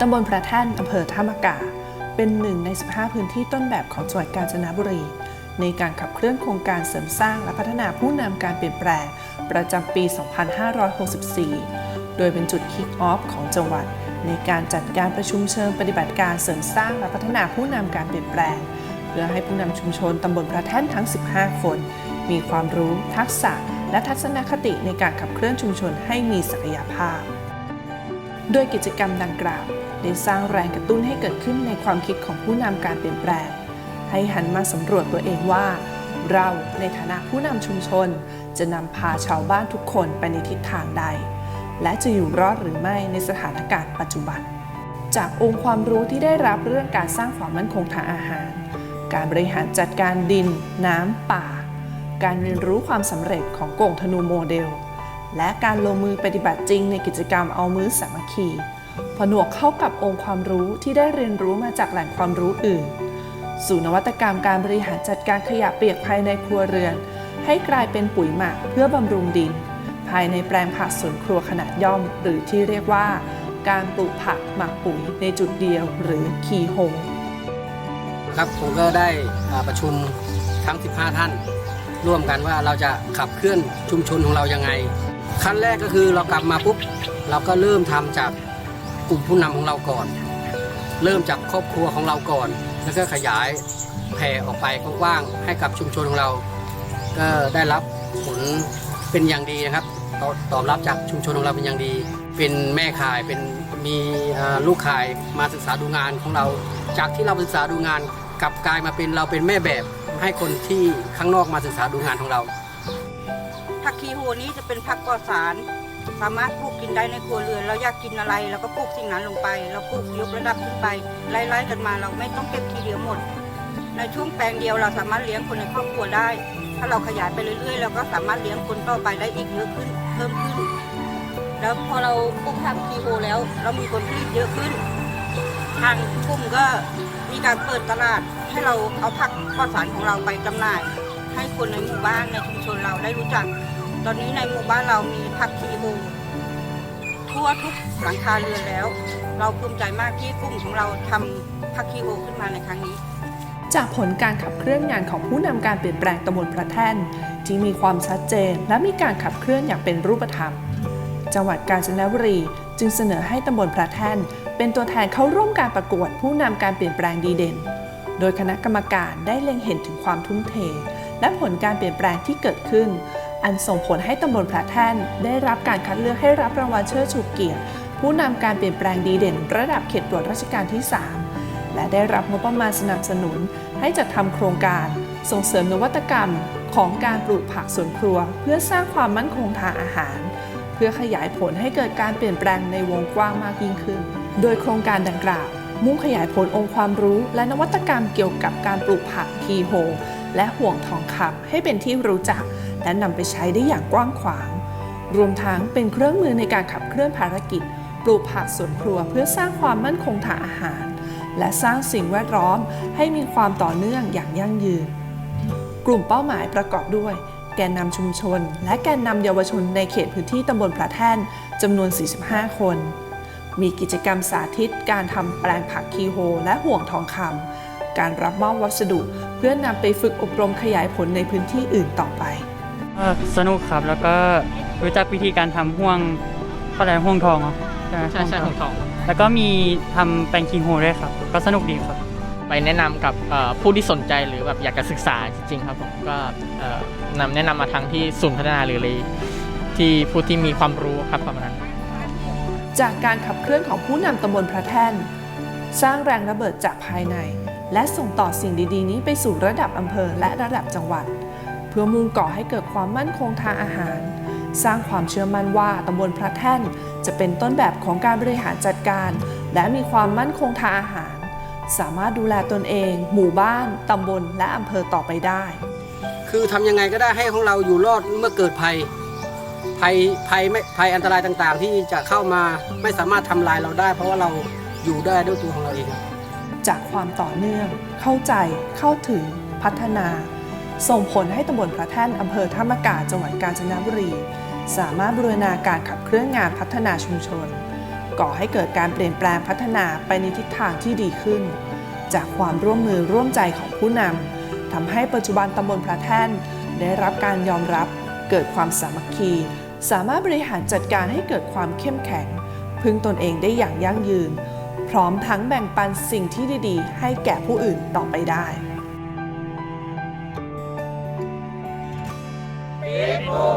ตำบลพระแท่นอำเภอท่ามะกา เป็นหนึ่งใน 15 พื้นที่ต้นแบบของจังหวัดกาญจนบุรี ในการขับเคลื่อนโครงการเสริมสร้างและพัฒนาผู้นำการเปลี่ยนแปลง ประจำปี 2564 โดยเป็นจุดคิกออฟของจังหวัด ในการจัดการประชุมเชิงปฏิบัติการเสริมสร้างและพัฒนาผู้นำการเปลี่ยนแปลง เพื่อให้ผู้นำชุมชนตำบลพระแท่นทั้ง 15 คน มีความรู้ ทักษะ และทัศนคติในการขับเคลื่อนชุมชนให้มีศักยภาพ โดยกิจกรรมดังกล่าวได้สร้างแรงกระตุ้นให้เกิดขึ้นในความคิดของผู้นำการเปลี่ยนแปลง ให้หันมาสำรวจตัวเองว่า เราในฐานะผู้นำชุมชน จะนำพาชาวบ้านทุกคนไปในทิศทางใด และจะอยู่รอดหรือไม่ในสถานการณ์ปัจจุบัน จากองค์ความรู้ที่ได้รับเรื่องการสร้างความมั่นคงทางอาหาร การบริหารจัดการดิน น้ำป่า การเรียนรู้ความสำเร็จของกงธนูโมเดล และการลงมือปฏิบัติจริงในกิจกรรมเอามือสามัคคีผนวกเข้ากับองค์ความรู้ที่ได้เรียนรู้มาจากแหล่งความรู้อื่น สู่นวัตกรรมการบริหารจัดการขยะเปียกภายในครัวเรือน ให้กลายเป็นปุ๋ยหมักเพื่อบำรุงดิน ภายในแปลงผักสวนครัวขนาดย่อม หรือที่เรียกว่า การปลูกผักหมักปุ๋ยในจุดเดียวหรือคีโฮครับผมก็ได้ประชุมทั้ง 15 ท่าน ร่วมกันว่าเราจะขับเคลื่อนชุมชนของเรายังไง ขั้นแรกก็คือเรากลับมาปุ๊บเราก็เริ่มทำจากกลุ่มผู้นำของเราก่อน เริ่มจากครอบครัวของเราก่อน แล้วก็ขยายแผ่ออกไปกว้างๆให้กับชุมชนของเรา ก็ได้รับผลเป็นอย่างดีนะครับตอบตอบรับจากชุมชนของเราเป็นอย่างดี เป็นแม่ข่ายเป็นมีลูกข่ายมาศึกษาดูงานของเรา จากที่เราศึกษาดูงานกลับกลายมาเป็นเราเป็นแม่แบบให้คนที่ข้างนอกมาศึกษาดูงานของเรา คีโฮนี้จะเป็นผักปลอดสาร สามารถปลูกกินได้ในครัวเรือน เราอยากกินอะไรเราก็ปลูกสิ่งนั้นลงไป เราปลูกยกระดับขึ้นไปไล่ๆกันมา เราไม่ต้องเก็บทีเดียวหมด ในช่วงแปลงเดียวเราสามารถเลี้ยงคนในครอบครัวได้ ถ้าเราขยายไปเรื่อยๆ เราก็สามารถเลี้ยงคนต่อไปได้อีกเยอะขึ้นเพิ่มขึ้น แล้วพอเราปลูกผักคีโฮแล้ว เรามีผลผลิตเยอะขึ้น ทางกลุ่มก็มีการเปิดตลาดให้เราเอาผักปลอดสารของเราไปจำหน่ายให้คนในหมู่บ้านในชุมชนเราได้รู้จัก ตอนนี้ในหมู่บ้านเรามีผักคีโฮทั่วทุกหลังคาเรือนแล้ว เราภูมิใจมากที่กลุ่มของเราทำผักคีโฮขึ้นมาในครั้งนี้ จากผลการขับเคลื่อนงานของผู้นำการเปลี่ยนแปลงตำบลพระแท่นที่มีความชัดเจนและมีการขับเคลื่อนอย่างเป็นรูปธรรม จังหวัดกาญจนบุรีจึงเสนอให้ตำบลพระแท่น เป็นตัวแทนเข้าร่วมการประกวดผู้นำการเปลี่ยนแปลงดีเด่น โดยคณะกรรมการได้เล็งเห็นถึงความทุ่มเท และผลการเปลี่ยนแปลงที่เกิดขึ้น อันส่งผลให้ตำบลพระแท่นได้รับการคัดเลือกให้รับรางวัลเชิดชูเกียรติ ผู้นำการเปลี่ยนแปลงดีเด่น ระดับเขตตรวจราชการที่ 3 และได้รับงบประมาณสนับสนุน ให้จัดทำโครงการ ส่งเสริมนวัตกรรมของการปลูกผักสวนครัว เพื่อสร้างความมั่นคงทางอาหาร เพื่อขยายผลให้เกิดการเปลี่ยนแปลงในวงกว้างมากยิ่งขึ้น โดยโครงการดังกล่าวมุ่งขยายผลองค์ความรู้และนวัตกรรมเกี่ยวกับการปลูกผักคีโฮ และห่วงทองคำให้เป็นที่รู้จัก และนำไปใช้ได้อย่างกว้างขวาง รวมทั้งเป็นเครื่องมือในการขับเคลื่อนภารกิจ ปลูกผักสวนครัวเพื่อสร้างความมั่นคงทางอาหาร และสร้างสิ่งแวดล้อมให้มีความต่อเนื่องอย่างยั่งยืน กลุ่มเป้าหมายประกอบด้วย แกนนำชุมชน และแกนนำเยาวชนในเขตพื้นที่ตำบลพระแท่นจำนวน 45 คนมีกิจกรรมสาธิตการทำแปลงผักคีโฮและห่วงทองคำ การรับมอบวัสดุ เพื่อนำไปฝึกอบรมขยายผลในพื้นที่อื่นต่อไปก็สนุกครับแล้วก็รู้จักวิธีการทำห่วงเขาเรียกห่วงทองเหรอใช่ไหมใช่ใช่ของทอง แล้วก็มีทำแปลงคิงโฮด้วยครับ ก็สนุกดีครับ ไปแนะนำกับเอ่อผู้ที่สนใจหรือแบบอยากจะศึกษาจริงๆครับผมก็เอ่อนำแนะนำมาทางที่ศูนย์พัฒนาหรือเลยที่ผู้ที่มีความรู้ครับประมาณนั้น จากการขับเคลื่อนของผู้นำตำบลพระแท่น สร้างแรงระเบิดจากภายใน และส่งต่อสิ่งดีๆ นี้ไปสู่ระดับอำเภอและระดับจังหวัด เพื่อมุ่งก่อให้เกิดความมั่นคงทางอาหาร สร้างความเชื่อมั่นว่าตำบลพระแท่น จะเป็นต้นแบบของการบริหารจัดการ และมีความมั่นคงทางอาหาร สามารถดูแลตนเอง หมู่บ้านตำบลและอำเภอต่อไปได้ คือทำยังไงก็ได้ให้ของเราอยู่รอดเมื่อเกิดภัยภัยภัยไม่ภัยอันตรายต่างๆ ที่จะเข้ามาไม่สามารถทำลายเราได้ เพราะว่าเราอยู่ได้ด้วยตัวของเราเอง จากความต่อเนื่อง เข้าใจเข้าถึงพัฒนา ส่งผลให้ตำบลพระแท่นอำเภอท่ามะกาจังหวัดกาญจนบุรี สามารถบูรณาการขับเคลื่อนงานพัฒนาชุมชน ก่อให้เกิดการเปลี่ยนแปลงพัฒนาไปในทิศทางที่ดีขึ้น จากความร่วมมือร่วมใจของผู้นำทำให้ปัจจุบันตำบลพระแท่น ได้รับการยอมรับเกิดความสามัคคี สามารถบริหารจัดการให้เกิดความเข้มแข็ง พึ่งตนเองได้อย่างยั่งยืน พร้อมทั้งแบ่งปันสิ่งที่ดีๆ ให้แก่ผู้อื่นต่อไปได้ People